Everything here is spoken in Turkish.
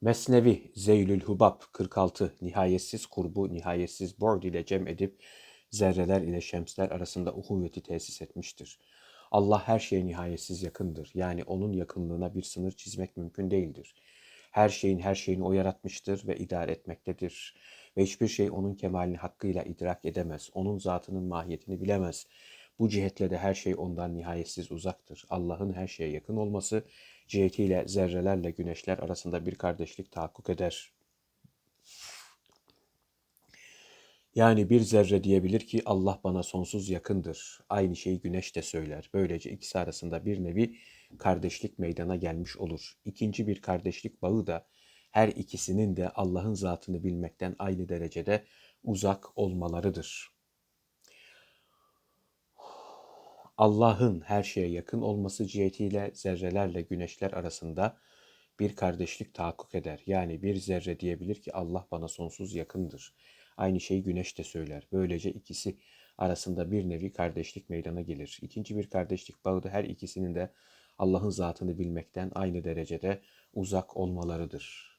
Mesnevi Zeylül Hubab 46 nihayetsiz kurbu nihayetsiz bord ile cem edip zerreler ile şemsler arasında uhuvveti tesis etmiştir. Allah her şeye nihayetsiz yakındır. Yani onun yakınlığına bir sınır çizmek mümkün değildir. Her şeyin her şeyini o yaratmıştır ve idare etmektedir. Ve hiçbir şey onun kemalini hakkıyla idrak edemez. Onun zatının mahiyetini bilemez. Bu cihetle de her şey ondan nihayetsiz uzaktır. Allah'ın her şeye yakın olması cihetiyle zerrelerle güneşler arasında bir kardeşlik tahakkuk eder. Yani bir zerre diyebilir ki Allah bana sonsuz yakındır. Aynı şeyi güneş de söyler. Böylece ikisi arasında bir nevi kardeşlik meydana gelmiş olur. İkinci bir kardeşlik bağı da her ikisinin de Allah'ın zatını bilmekten aynı derecede uzak olmalarıdır. Allah'ın her şeye yakın olması cihetiyle zerrelerle güneşler arasında bir kardeşlik tahakkuk eder. Yani bir zerre diyebilir ki Allah bana sonsuz yakındır. Aynı şeyi güneş de söyler. Böylece ikisi arasında bir nevi kardeşlik meydana gelir. İkinci bir kardeşlik bağı da her ikisinin de Allah'ın zatını bilmekten aynı derecede uzak olmalarıdır.